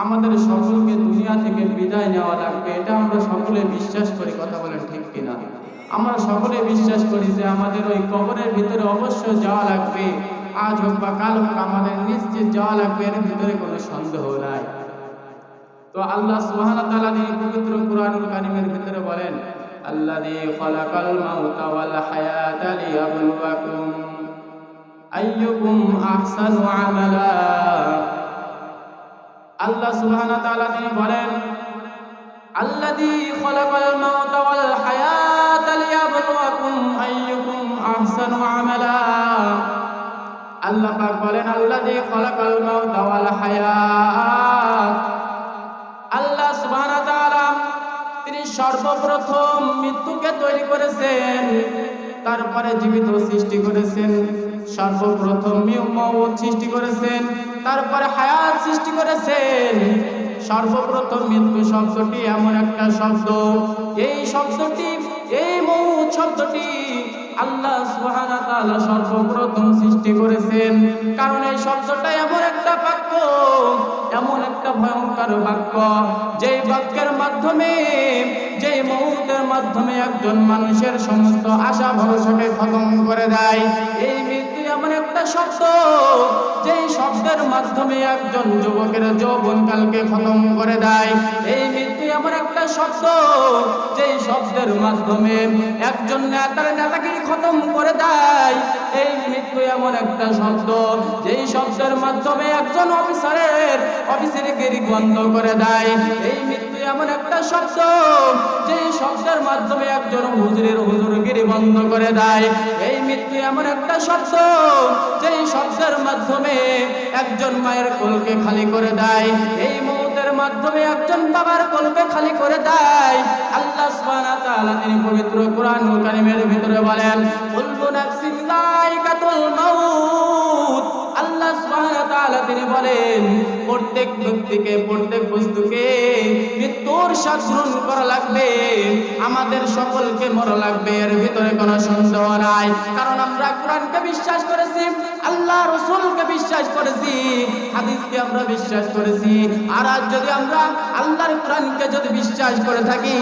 আমাদের সকলকে দুনিয়া থেকে বিদায় নেওয়া লাগবে, এটা আমরা সকলে বিশ্বাস করি, কথা বলেন ঠিক কিনা? আমরা সকলে বিশ্বাস করি যে আমাদের ওই কবরের ভিতরে অবশ্যই যাওয়া লাগবে, আজ হোক বা কাল হোক, আমাদের নিশ্চিত যাওয়া লাগবে, এর ভিতরে কোনো সন্দেহ নাই। তো আল্লাহ সুবহানাহু তাআলা পবিত্র কুরআনুল কারীমের ভিতরে বলেন, আল্লাযী খালাকাল মাউতা ওয়াল হায়াতা লিয়াবলুয়াকুম আইয়ুকুম আহসানু আল্লাহ সুবহানাহু ওয়া তাআলা তিনি বলেন, আল্লাযী খালাকাল মাউতা ওয়াল হায়াতা লিয়াবলুয়াকুম আইয়ুকুম আহসানু আমালা। আল্লাহ পাক বলেন, আল্লাযী খালাকাল মাউতা ওয়াল হায়াত। আল্লাহ সুবহানাহু ওয়া তাআলা তিনি সর্বপ্রথম মৃত্যুকে তৈরি করেছেন, তারপরে জীবিত সৃষ্টি করেছেন, সর্বপ্রথম মৌত সৃষ্টি করেছেন তারপরে হায়াত সৃষ্টি করেছেন। সর্বপ্রথম মৃত্যু শব্দটি এমন একটা শব্দ। এই শব্দটি, এই মৌত শব্দটি আল্লাহ ওয়া সর্বপ্রথম সৃষ্টি করেছেন। কারণ এই শব্দটা এমন একটা বাক্য, এমন একটা ভয়ঙ্কর বাক্য। যেই বাক্যের মাধ্যমে, যেই মুহূর্তের মাধ্যমে একজন মানুষের সমস্ত আশা ভরসাকে খতম করে দেয়। এই মৃত্যু একটা শব্দ। যেই শব্দের মাধ্যমে একজন যুবকের যৌবনকালকে খতম করে দেয়। এই মৃত্যু এমন একটা শব্দ, যেই শব্দের মাধ্যমে একজন নেতার নেতাগিরি খতম করে দেয়। এই মৃত্যু এমন একটা শব্দ, যেই শব্দের মাধ্যমে একজন অফিসারের অফিসের গিরি বন্ধ করে দেয়। এই মৃত্যু এমন একটা শব্দ যেই শব্দের মাধ্যমে একজন হুজুরের হুজুরগিরি বন্ধ করে দেয়। এই মৃত্যু এমন একটা শব্দ যেই শব্দের মাধ্যমে একজন মায়ের কোলকে খালি করে দেয়। এই মুহূর্তের মাধ্যমে একজন বাবার কোলকে খালি করে দেয়। আল্লাহ সুবহানাহু তিনি পবিত্র কোরআনুল কারীমের ভিতরে বলেন কুল্লু নাফসিন যায়িকাতুল মাউত। তাআলা তিনি বলেন, প্রত্যেক ব্যক্তিকে, প্রত্যেক বস্তুকে মৃত্যুর গ্রহণ করা লাগবে, আমাদের সকলকে মরা লাগবে, এর ভিতরে কোনো সন্দেহ নাই। কারণ আমরা কোরআনকে বিশ্বাস করেছি আল্লাহ রসুলকে বিশ্বাস করেছি, হাদিসকে আমরা বিশ্বাস করেছি। আর আজ যদি আমরা আল্লাহর কোরআনকে যদি বিশ্বাস করে থাকি,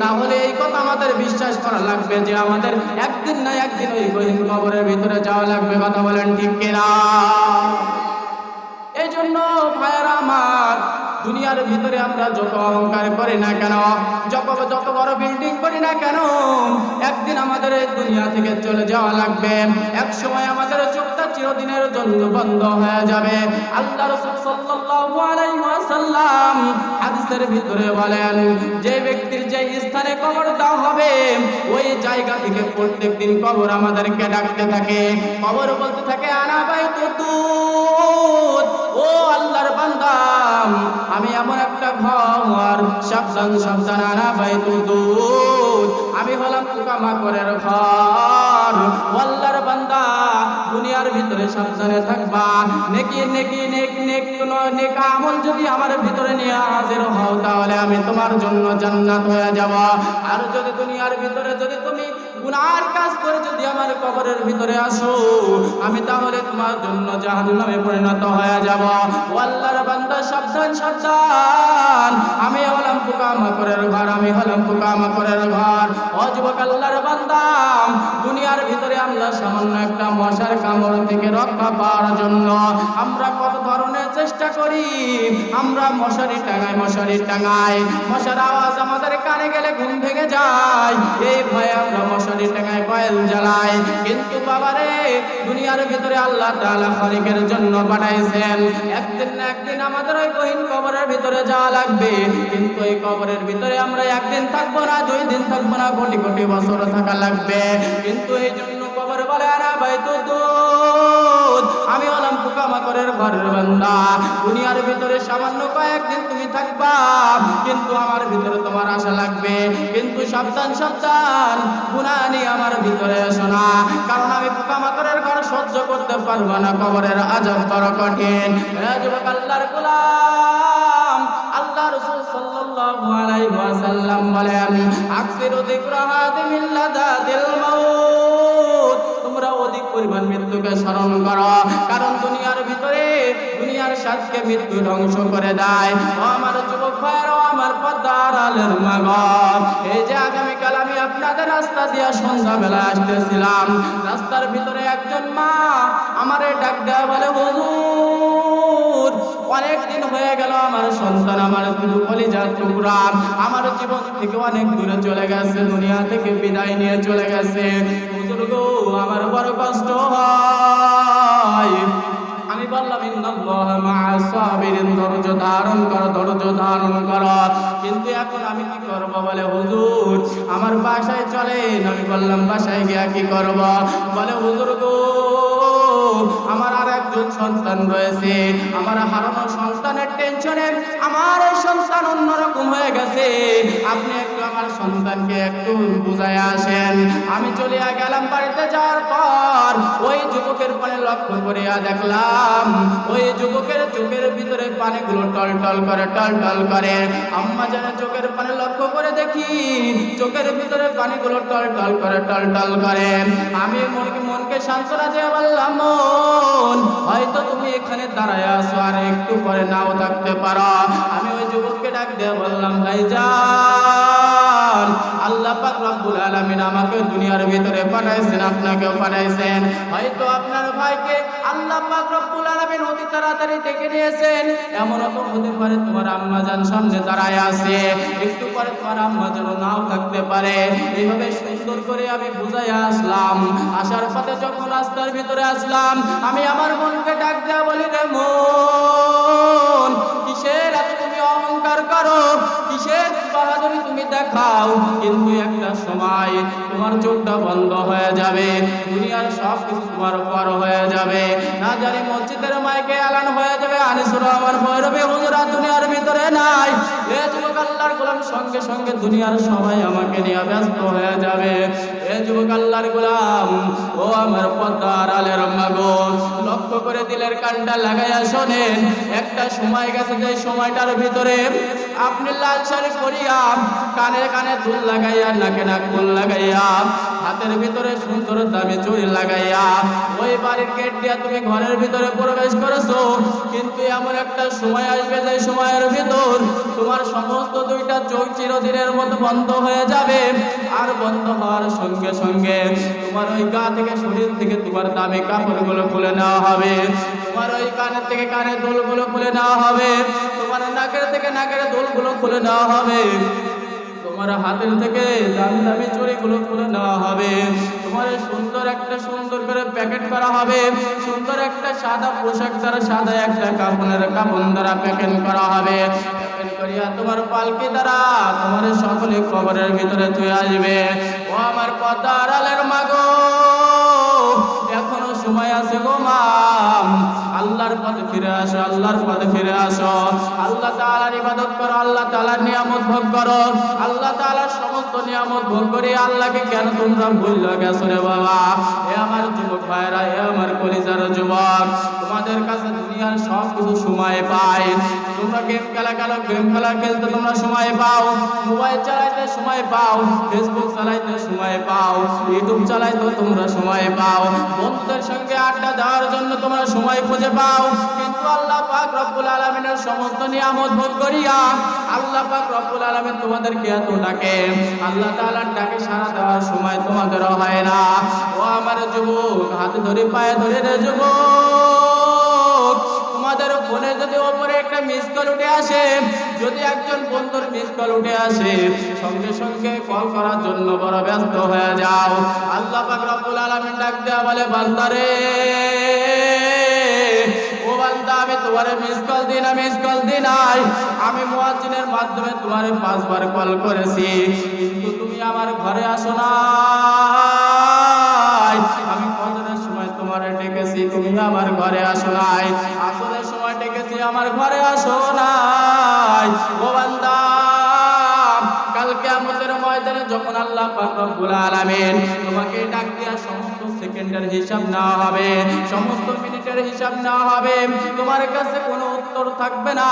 তাহলে এই কথা আমাদের বিশ্বাস করা লাগবে যে আমাদের একদিন না একদিন ওই কবরের ভিতরে যাওয়া লাগবে, কথা বলেন ঠিক কিনা? এই জন্য ভাইয়েরা আমার, দুনিয়ার ভিতরে আমরা যত অহংকার করি না কেন, যত যত বড় বিল্ডিং করি না কেন, একদিন আমাদের এই দুনিয়া থেকে চলে যাওয়া লাগবে। এক সময় আমাদের চোখটা চিরদিনের জন্য বন্ধ হয়ে যাবে। আল্লাহ রাসূল সাল্লাল্লাহু হাদিসের ভিতরে বলেন, যে ব্যক্তির যে স্থানে কবর দেওয়া হবে, ওই জায়গা থেকে প্রত্যেকদিন কবর আমাদেরকে ডাকতে থাকে। কবর বলতে থাকে, আনা বাইতুত ও আল্লাহর বান্দাম আমি এমন একটা ঘর, সাবধান সাবধান, আনা বাইতুত আমি হলাম পোকামাকড়ের ঘর। আল্লাহর বান্দা দুনিয়ার ভিতরে সাবধানে থাকবা। নেকি নেকি, নেক নেক কোন নেক আমল যদি আমার ভিতরে নিয়ে হাজির হও, তাহলে আমি তোমার জন্য জান্নাত হয়ে যাব। আর যদি দুনিয়ার ভিতরে যদি তুমি গুনার কাজ করে যদি আমার কবরের ভিতরে আসো, আমি তাহলে তোমার জন্য জাহান্নামে পরিণত হয়ে যাব। বান্দা, সাবধান সাবধান। আমি হলাম ঘর, আমি হলাম ঘর। বান্দা, দুনিয়ার ভিতরে আমরা সামান্য একটা মশার কামড় থেকে রক্ষা পাওয়ার জন্য আমরা কত ধরনের চেষ্টা করি? আমরা মশারি টাঙাই মশারি টাঙাই মশার আওয়াজ আমাদের কানে গেলে ঘুম ভেঙে যায়। এই ভয়ে আমরা মশারি টাঙাই কয়েল জ্বালাই। কিন্তু বাবারে, দুনিয়ার ভিতরে আল্লাহ তাআলা খরিকের জন্য পাঠাইছেন একদিন না একদিন আমাদের ওই গহীন কবরের ভিতরে যাওয়া লাগবে। কিন্তু এই কবরের ভিতরে আমরা একদিন থাকব না, দুই দিন থাকব না, কোটি কোটি বছর থাকা লাগবে। কিন্তু এই জন্য পোকামাকড়ের দুনিয়ার ভিতরে সামান্য কয়েকদিন তুমি থাকবা, কিন্তু আমার ভিতরে তোমার আশা লাগবে। কিন্তু সাবধান সাবধান গুনানি আমার ভিতরে এসো না, কারণ আমি পোকামাকড়ের ঘর সহ্য করতে পারব না, কবরের আজব বড় কঠিন। আল্লাহর গোলাম আল্লাহ রাসূল সাল্লাল্লাহু আলাইহি ওয়াসাল্লাম বলেন, আকসিরু যিকরা হাদিমিল লাদাতিল মাউত। পরিমাণ মৃত্যুকে স্মরণ করো। কারণ দুনিয়ার ভিতরে দুনিয়ার সাথে মৃত্যু ধ্বংস করে দেয়। ও আমার যুবক ভাইয়ের আমার পদ্মার আলের মাগ। এই যে আগামীকাল আমি আপনাদের রাস্তা দিয়ে সন্ধ্যাবেলা আসতেছিলাম। রাস্তার ভিতরে একজন মা আমারে ডাক দেওয়া বলে, হুজুর অনেক দিন হয়ে গেল আমার সন্তান আমার শুধু কলিজার টুকরা। আমার জীবন থেকে অনেক দূরে চলে গেছে, দুনিয়া থেকে বিদায় নিয়ে চলে গেছে। হুজুর আমার বড় কষ্ট হয়। আমি বললাম, ইন্নাল্লাহ মা'আস ধারণ করো, ধৈর্য ধারণ করো। কিন্তু এখন আমি কি করব বলে হুজুর? আমার বাসায় চলেন। আমি বললাম, বাসায় গিয়া কি করব? বলে হুজুর গো আমার আর একজন সন্তান রয়েছে। আমার হারানো সন্তানের টেনশনে আমার এই সন্তান অন্যরকম হয়ে গেছে। আপনি একটু আমার সন্তানকে একটু বুঝায় আসেন। আমি চলিয়া গেলাম বাড়িতে যাওয়ার পর ওই যুবকের পানে লক্ষ্য করিয়া দেখলাম, ওই যুবকের চোখের ভিতরে পানিগুলো টল টল করে টল টল করে। আম্মা যেন চোখের পানে লক্ষ্য করে দেখি, চোখের ভিতরে পানিগুলো টল টল করে টল টল করে। আমি মনকে মনকে সান্ত্বনা দিয়ে বললাম মন হয়তো তুমি এখানে দাঁড়ায় আসো আর একটু পরে নাও থাকতে পারো। আমি ওই যুবককে ডাক দিয়ে বললাম ভাই যান আমাকে দুনিয়ার ভিতরে পাঠাইছেন, আপনাকেও পাঠাইছেন। হয়তো আপনার ভাইকে আল্লাহ পাক রব্বুল আলামিন অতি তাড়াতাড়ি নিয়েছেন। তো হতে পারে তোমার আম্মা সামনে দাঁড়ায় আছে। একটু পরে তোমার আম্মা যেন নাও থাকতে পারে। এইভাবে সুন্দর করে আমি বুঝাই আসলাম। আসার পথে যখন রাস্তার ভিতরে আসলাম, আমি আমার মনকে ডাক দেওয়া বলি, রে মন, কিসের এত তুমি করো কিসের বাহাদুরি তুমি দেখাও? কিন্তু একটা সময় তোমার চোখটা বন্ধ হয়ে যাবে, দুনিয়ার সব কিছু তোমার পর হয়ে যাবে। না জানি মসজিদের মাইকে আলান হয়ে যাবে, আনিসুর রহমান ভৈরবী হুজুরা দুনিয়ার ভিতরে নাই। এ যুবক আল্লাহর গোলাম, সঙ্গে সঙ্গে দুনিয়ার সবাই আমাকে নিয়ে ব্যস্ত হয়ে যাবে। এ যুবক আল্লাহর গোলাম, ও আমার পদ্মার আলের মাগো, লক্ষ্য করে দিলের কানটা লাগাইয়া শোনেন, একটা সময় গেছে যে সময়টার ভিতরে আপনি লাল শাড়ি পরিয়া কানে কানে দুল লাগাইয়া, নাকে নাক ফুল লাগাইয়া হাতের ভিতরে সুন্দর দামি চুড়ি লাগাইয়া, ওই বাড়ির গেট দিয়া তুমি ঘরের ভিতরে প্রবেশ করেছ। কিন্তু এমন একটা সময় আসবে যে সময়ের ভিতর তোমার সমস্ত দুইটা চোখ চিরদিনের মতো বন্ধ হয়ে যাবে। আর বন্ধ হওয়ার সঙ্গে সঙ্গে তোমার ওই গা থেকে শরীর থেকে তোমার দামি কাপড়গুলো খুলে নেওয়া হবে। তোমার ওই কানের থেকে কানের দুলগুলো খুলে নেওয়া হবে। তোমার নাকের থেকে নাকের দুলগুলো খুলে নেওয়া হবে। তোমার হাতের থেকে দামি দামি চুড়িগুলো খুলে নেওয়া হবে। তোমার সুন্দর একটা সুন্দর করে প্যাকেট করা হবে। সুন্দর একটা সাদা পোশাক দ্বারা সাদা একটা কাপড়ের কাপড় দ্বারা প্যাকেট করা হবে। তোমার পালকি দ্বারা তোমার সকলে কবরের ভিতরে তুই আসবে। ও আমার পদ্মার আলের মাগো, এখনও সময় আছে গো মাম আল্লাহর পথে ফিরে আসো, আল্লাহর পথে ফিরে আসো। আল্লাহ তাআলার ইবাদত করো, আল্লাহ তাআলার নিয়ামত ভোগ করো। আল্লাহ তাআলার সমস্ত নিয়ামত ভোগ করে আল্লাহকে কেন তোমরা ভুল গেছো রে বাবা? এ আমার যুবক ভাইরা, এ আমার কলিজার যুবক, তোমাদের কাছে দুনিয়ার সব কিছু সময় পায়। তোমরা গেম খেলা খেলো, গেম খেলা খেলতে তোমরা সময় পাও। মোবাইল চালাইতে সময় পাও, ফেসবুক চালাইতে সময় পাও, ইউটিউব চালাইতে তোমরা সময় পাও। বন্ধুদের সঙ্গে আড্ডা দেওয়ার জন্য তোমরা সময় খুঁজে পাও। কিন্তু আল্লাহ পাক রব্বুল আলামিনের সমস্ত নিয়ামত ভোগ করিয়া আল্লাহ পাক রব্বুল আলামিন তোমাদেরকে এত ডাকে। আল্লাহ তাআলার ডাকে সাড়া দেওয়ার সময় তোমাদেরও হয় না। ও আমার যুবক, হাতে ধরে, পায়ে ধরে রে যুবক। একটা কল উঠে আসে। যদি একজন বন্ধুর মিস কল উঠে আসে, সঙ্গে সঙ্গে কল করার জন্য বড় ব্যস্ত হয়ে যাও। আল্লাহ পাক রব্বুল আলামিন ডাক দেয়া বলে বান্দারে ও বান্দা, আমি তোমারে মিস কল দিই না মিস কল দিই নাই। আমি মুয়াজ্জিনের মাধ্যমে তোমারে পাঁচবার কল করেছি। কিন্তু তুমি আমার ঘরে আসো না আমি ফজরের সময় তোমারে ডেকেছি, তুমি আমার ঘরে আসো নাই। ডেকেছি আমার ঘরে আসো নাই। ও কালকে আমাদের ময়দানে যখন আল্লাহ রব্বুল আলামিন তোমাকে ডাক দিয়া সমস্ত সেকেন্ডের হিসাব নেওয়া হবে, সমস্ত মিনিটের হিসাব নেওয়া হবে, তোমার কাছে কোনো উত্তর থাকবে না।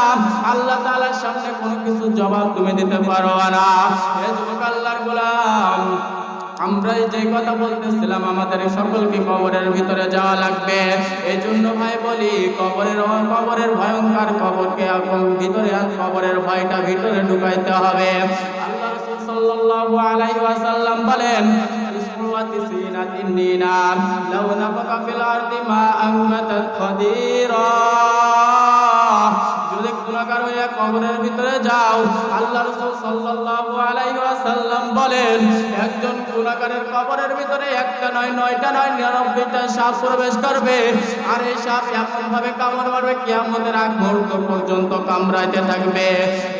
আল্লাহ তাআলার সামনে কোনো কিছু জবাব তুমি দিতে পারো না। হে যুবক আল্লাহর গোলাম আমরা যে কথা বলতেছিলাম আমাদের সকলকে কবরের ভিতরে যাওয়া লাগবে এই জন্য ভাই বলি কবরের কবরের ভয়ঙ্কর কবরকে এখন ভিতরে আর কবরের ভয়টা ভিতরে ঢুকাইতে হবে আল্লাহ রাসূল সাল্লাল্লাহু আলাইহি ওয়াসাল্লাম বলেন وتسعين تنينا لو نفق في الأرض ما أنبتت خديرا যদি গুণাগার হইয়া কবরের ভিতরে যাও। আল্লাহ রসুল সাল্লাল্লাহু আলাইহি ওয়াসাল্লাম বলেন, একজন গুণাগারের কবরের ভিতরে একটা নয়, নয়টা নয়, নিরানব্বইটা সাপ প্রবেশ করবে। আর এই সাপ এমন ভাবে কামড় মারবে, কিয়ামতের আগ মুহূর্ত পর্যন্ত কামড়াইতে থাকবে।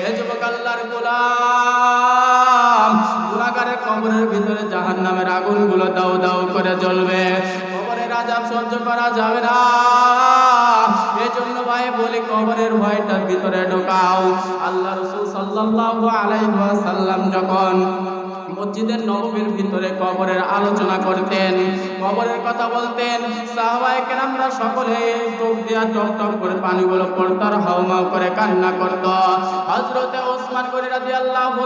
এ যুবক আল্লাহর গোলাম, গুণাগারের কবরের ভিতরে জাহান্নামের আগুনগুলো দাও দাও করে জ্বলবে। কবরের আজাব সহ্য করা যাবে না। এজন্য ভাই বলি, কবরের ভয়টার ভিতরে ঢোকাও। আল্লাহ রসুল সাল্লাল্লাহু আলাইহি যখন মসজিদের নববীর ভিতরে কবরের আলোচনা করতেন, কবরের কথা বলতেন কেরামরা সকলে চোখ দিয়া টক টক করে পানিগুলো পড়তো আর হাউমাউ করে কান্না করত। হযরতে ওসমান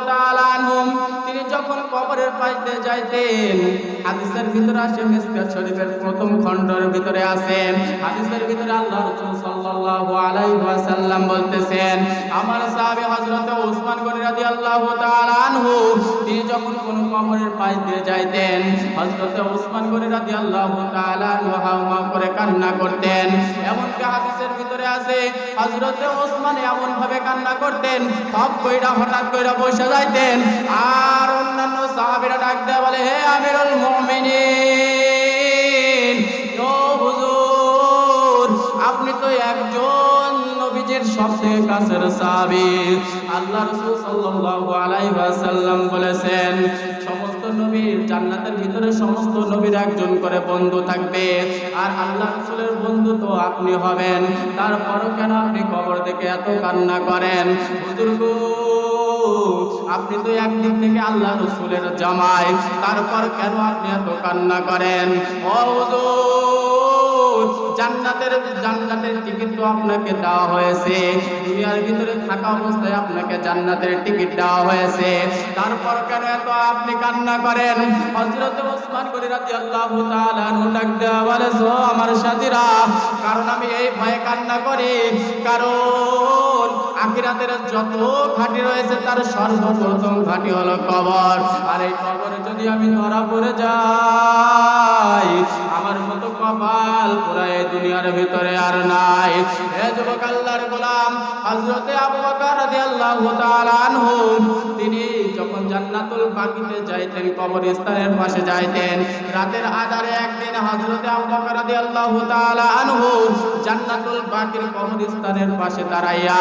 তাআলা আনহুম, তিনি যখন কবরের যাইতেন, হাদিসের ভিতরে আসে মিসকাত শরীফের প্রথম খণ্ডের ভিতরে আছে হাদিসের ভিতরে আল্লাহ রাসূল সাল্লাল্লাহু আলাইহি ওয়াসাল্লাম বলতেছেন, আমার সাহাবী হযরতে ওসমান গনি রাদিয়াল্লাহু তাআলা আনহু, তিনি যখন কোন কবরের পাশ দিয়ে যাইতেন, হযরতে ওসমান গনি রাদিয়াল্লাহু তাআলা আনহু হাওমা করে কান্না করতেন। এমনকি হাদিসের ভিতরে আছে, হযরতে ওসমান এমন ভাবে কান্না করতেন, সব কইরা হঠাৎ কইরা বসে যাইতেন। আর অন্যান্য সাহাবীরা ডাক দেয়া বলে, হে আমিরুল মুমিনিন! কাছের সাহাবী আল্লাহ রাসূল সাল্লাল্লাহু আলাইহি ওয়াসাল্লাম বলেছেন, সমস্ত নবীর জান্নাতের ভিতরে সমস্ত নবীর একজন করে বন্ধু থাকবে। আর আল্লাহ বন্ধু তো আপনি হবেন। তারপরও কেন আপনি কবর দেখে এত কান্না করেন? আপনি তো একদিক থেকে আল্লাহ রসুলের জামাই। তারপর কেন আপনি এত কান্না করেন? জান্নাতের জান্নাতের টিকিট তো আপনাকে দেওয়া হয়েছে। দুনিয়ার ভিতরে থাকা অবস্থায় আপনাকে জান্নাতের টিকিট দেওয়া হয়েছে। তারপর কেন এত আপনি কান্না করেন? হযরত ওসমান গনি রাদিয়াল্লাহু তাআলা ডাক দেওয়া বলে "শো আমার সাথীরা, কারণ আমি এই ভয়ে কান্না করি। কারণ আখিরাতের যত ঘাটি রয়েছে, তার সর্বপ্রথম ঘাটি হলো কবর। আর এই কবরে যদি আমি ধরা পড়ে যাই, আমার মতো কপাল পুরা এই দুনিয়ার ভিতরে আর নাই। হে যুবক আল্লাহর গোলাম, হযরতে আবু বকর রাদিয়াল্লাহু তাআলা আনহু, তিনি যখন জান্নাতুল বাকিতে যাইতেন, কবরস্থানের পাশে যাইতেন, রাতের আধারে একদিন হযরতে আবু বকর রাদিয়াল্লাহু তাআলা আনহু জান্নাতুল বাকির কবরস্থানের পাশে দাঁড়াইয়া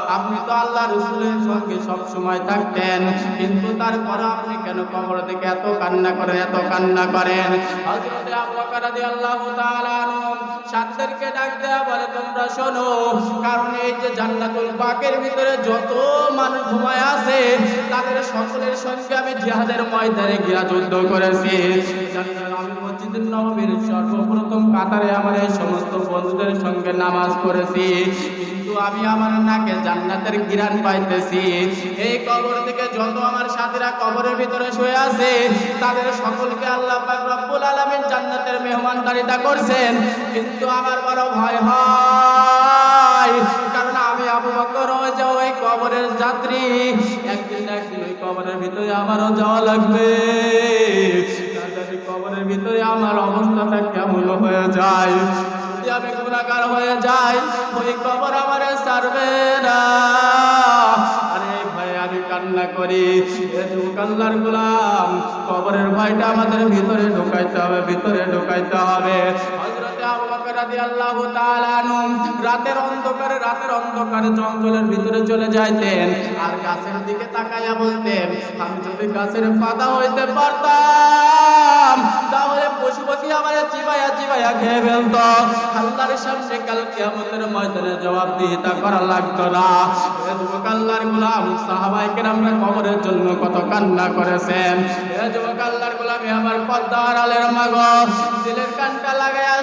আপনি তো আল্লাহ রসুলের সঙ্গে সব সময় থাকতেন, কিন্তু তারপর আপনি কেন কবর থেকে এত কান্না করেন, এত কান্না করেন? তোমরা শোনো এই যে ভিতরে যত মানুষ ঘুমায় তাদের সঙ্গে আমি সর্বপ্রথম কাতারে আমার এই সমস্ত বন্ধুদের সঙ্গে নামাজ পড়েছি। আমি আমার নাকে জান্নাতের গিরান পাইতেছি। এই কবর থেকে যত আমার সাথীরা কবরের ভিতরে শুয়ে আছে, তাদের সকলকে আল্লাহ পাক রব্বুল আলামিন জান্নাতের মেহমানদারিতা করছেন। কিন্তু আমার বড় ভয় হয়, কারণ আমি আবু বকর ওই যে ওই কবরের যাত্রী, একদিন একদিন ওই কবরের ভিতরে আমারও যাওয়া লাগবে। কবরের ভিতরে আমার অবস্থাটা কেমন হয়ে যায়। যদি আমি গুণাকার হয়ে যাই, ওই কবর আমার সারবে না। আরে ভাই, আমি করি। যুবক গোলাম, কবরের ভয়টা আমাদের ভিতরে ঢুকাইতে হবে, ভিতরে ঢুকাইতে হবে। রাতের অন্ধকারে রাতের অন্ধকারে জঙ্গলের ভিতরে চলে যাইতেন। আর গাছের দিকে তাকাইয়া বলতেন, আমি যদি গাছের পাতা হইতে পারতাম, তাহলে পশু পাখি আমার চিবাইয়া চিবাইয়া খেয়ে ফেলতো। সামনে ময়দানে জবাব দিতে করা লাগতো না। এ যুবক আল্লাহর গোলাম সাহাবাই কবরের জন্য কত কান্না করেছেন। এ যুবক গোলাম আমার পদ্মার আলের মাগ, দিলের কানটা লাগায়া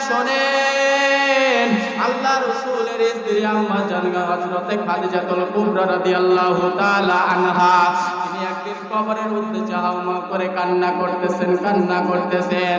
আল্লাহ রসুলের স্ত্রী আম্মা জানগা হযরতে খাদিজাতুল কুবরা রাদিয়াল্লাহু তাআলা আনহা। তিনি একদিন কবরের উদ্দেশ্যে হাউমা করে কান্না করতেছেন কান্না করতেছেন।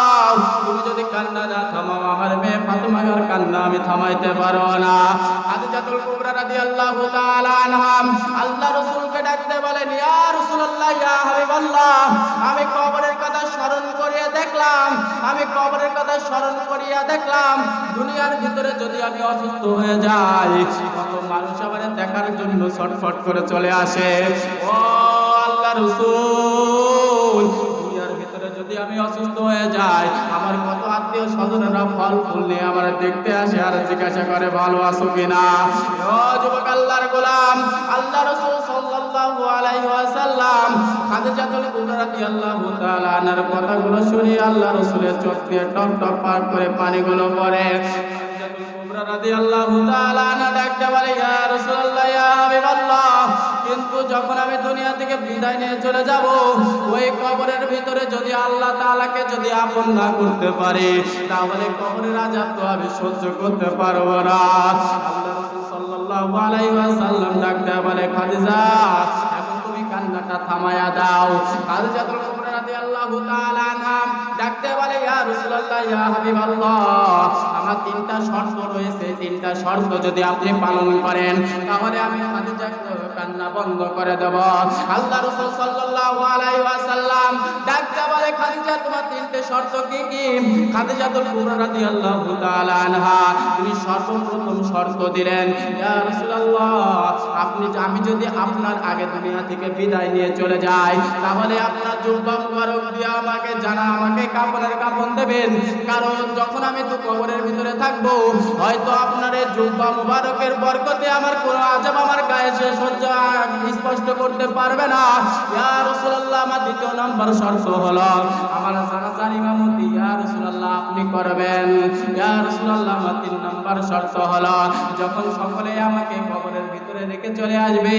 তুমি যদি কান্না না থামাও, আমার মেয়ে ফাতেমার কান্না আমি থামাইতে পারো না। খাদিজাতুল কুবরা রাদিয়াল্লাহু তাআলা আনহা, আল্লাহ রাসূলকে ডাকতে বলেন, ইয়া রাসূলুল্লাহ, ইয়া হাবিবাল্লাহ, আমি কবরের কথা স্মরণ করিয়া দেখলাম, আমি কবরের কথা স্মরণ করিয়া দেখলাম, দুনিয়ার ভিতরে যদি আমি অসুস্থ হয়ে যাই, কত মানুষ আমার দেখার জন্য ছটফট করে চলে আসে। ও আল্লাহ রসুল আমি অসুস্থ হয়ে যাই। আমার কত আত্মীয় স্বজনেরা ফল ফুল নিয়ে আমার দেখতে আসে আর জিজ্ঞাসা করে, ভালো আছো কিনা? যুবক আল্লাহর গোলাম আল্লাহ রসুল আল্লাহ পাট করে পানিগুলো কিন্তু যখন আমি দুনিয়া থেকে বিদায় নিয়ে চলে যাব, ওই কবরের ভিতরে যদি আল্লাহ তাআলাকে যদি আপন না করতে পারি, তাহলে কবরের আযাব তো আমি সহ্য করতে পারব না। দাও। ডাকতে আমার তিনটা শর্ত রয়েছে। তিনটা শর্ত যদি আপনি পালন করেন, তাহলে আমি খাদিজা কান্না বন্ধ করে দেব। আল্লাহ রাসূল সাল্লাল্লাহু আলাইহি ওয়াসাল্লাম বলে, খাদিজা, তোমার তিনটে শর্ত কি কি? রাদিয়াল্লাহু তাআলা আনহা। তিনি সর্বপ্রথম শর্ত দিলেন, ইয়া রাসূলুল্লাহ, আপনি আমি যদি আপনার আগে দুনিয়া থেকে বিদায় নিয়ে চলে যাই, তাহলে আপনার জুব্বা মুবারক দিয়ে আমাকে জানা, আমাকে কাপড়ের কাপড় দেবেন। কারণ যখন আমি তো কবরের ভিতরে থাকব, হয়তো আপনার এই জুব্বা মুবারকের বরকতে আমার কোনো আজাব আমার গায়ে সে সহ্য স্পষ্ট করতে পারবে না। ইয়া রাসূলুল্লাহ, আমার দ্বিতীয় নাম্বার শর্ত হলো, আমার জানাজার ইমামতি, ইয়া রাসূলুল্লাহ, আপনি করবেন। ইয়া রাসূলুল্লাহ, আমার তিন নাম্বার শর্ত হলো, যখন সকলে আমাকে কবরের ভিতরে রেখে চলে আসবে,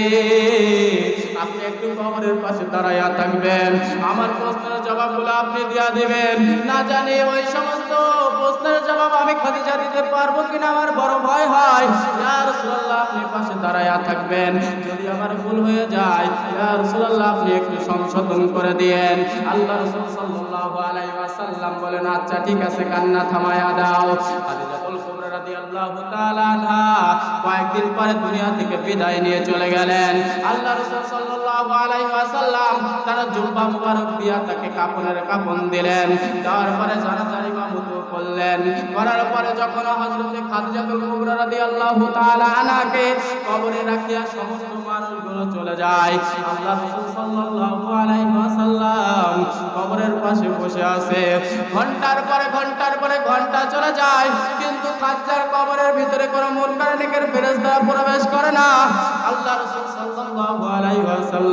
আপনি একটু কবরের পাশে দাঁড়াইয়া থাকবেন। আমার প্রশ্নের জবাবগুলো আপনি দিয়া দিবেন। না জানি ওই সমস্ত প্রশ্নের জবাব আমি খাদিজা দিতে পারব কিনা, আমার বড় ভয় হয়। ইয়া রাসূলুল্লাহ, আপনি পাশে দাঁড়াইয়া থাকবেন। যদি আমার ভুল হয়ে যায়। রসুল্লাহ আপনি একটু সংশোধন করে দিয়েন। আল্লাহ রসুল সাল্লাহ আলাইহি ওয়াসাল্লাম বলেন আচ্ছা ঠিক আছে, কান্না থামায়া দাও। কয়েকদিন পরে দুনিয়া থেকে বিদায় নিয়ে চলে গেলেন। আল্লাহ রসুল সাল্লাল্লাহু ওয়াসাল্লাম কবরের পাশে বসে আছে। ঘণ্টার পরে ঘণ্টার পরে ঘণ্টা চলে যায়, কিন্তু খাদ্জার কবরের ভিতরে কোনো মুনকার নেকের ফেরেশতা প্রবেশ করে না। আল্লাহ রাসূল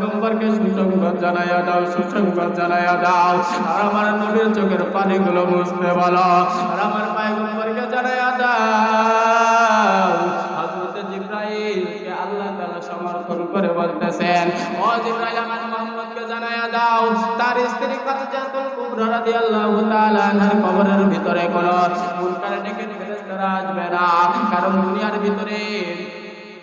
পয়গম্বরকে সুসংবাদ জানাইয়া দাও সুসংবাদ জানাইয়া দাও। আর আমার নবীর চোখের পানিগুলো মুছতে বলো। আর আমার পয়গম্বরকে জানাইয়া দাও। আল্লাহ জানাইয়া দাও। তার স্ত্রী ভিতরে কোনো ডেকে না। কারণ দুনিয়ার ভিতরে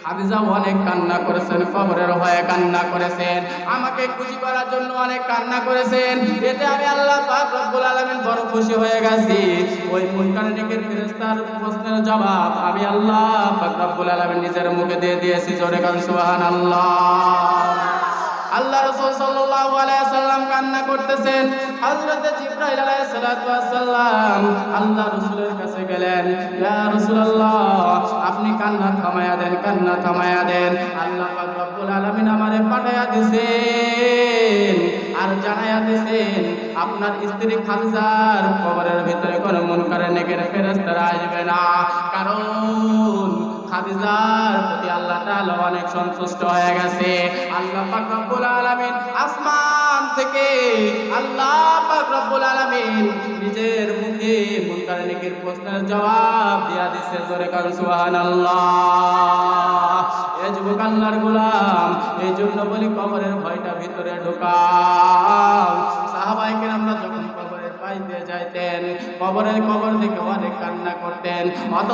খাদিজা অনেক কান্না করেছেন কবরের হয়ে কান্না করেছেন। আমাকে খুশি করার জন্য অনেক কান্না করেছেন। এতে আমি আল্লাহ পাক রব্বুল আলামিন বড় খুশি হয়ে গেছি। ওই মুনকার ডেকের ফেরেশতার প্রশ্নের জবাব আমি আল্লাহ পাক রব্বুল আলামিন নিজের মুখে দিয়ে দিয়েছি। জোরে কান সুবহানাল্লাহ। আল্লাহ রাসূল সাল্লাল্লাহু আলাইহি সাল্লাম কান্না করতেছেন ওয়াস আল্লাহ রাসূলের কাছে গেলেন, ইয়া আপনি কান্না থামায়া দেন, কান্না থামায়া দেন। আল্লাহ রব্বুল আলামিন আমারে পাঠায়া দিছেন আর জানায়া দিছেন, আপনার স্ত্রী খাদিজার কবরের ভিতরে কোনো মুনকারে নেকের ফেরেশতারা আসবে না। কারণ খাদিজার প্রতি আল্লাহ তাআলা অনেক সন্তুষ্ট হয়ে গেছে। আল্লাহ পাক রব্বুল আলামিন আসমান থেকে আল্লাহ পাক রব্বুল আলামিন নিজের মুখে মুনকার নেকির প্রশ্নের জবাব দিয়া দিছে। জোরে কারণ সুবহানাল্লাহ। এ যুবক আল্লাহর গোলাম, এই জন্য বলি কবরের ভয়টা ভিতরে ঢোকাও। সাহাবায়ে আমরা যখন কবরের পাশ দিয়ে যাইতেন, কবরের কবর দেখে অনেক কান্না করতেন। অত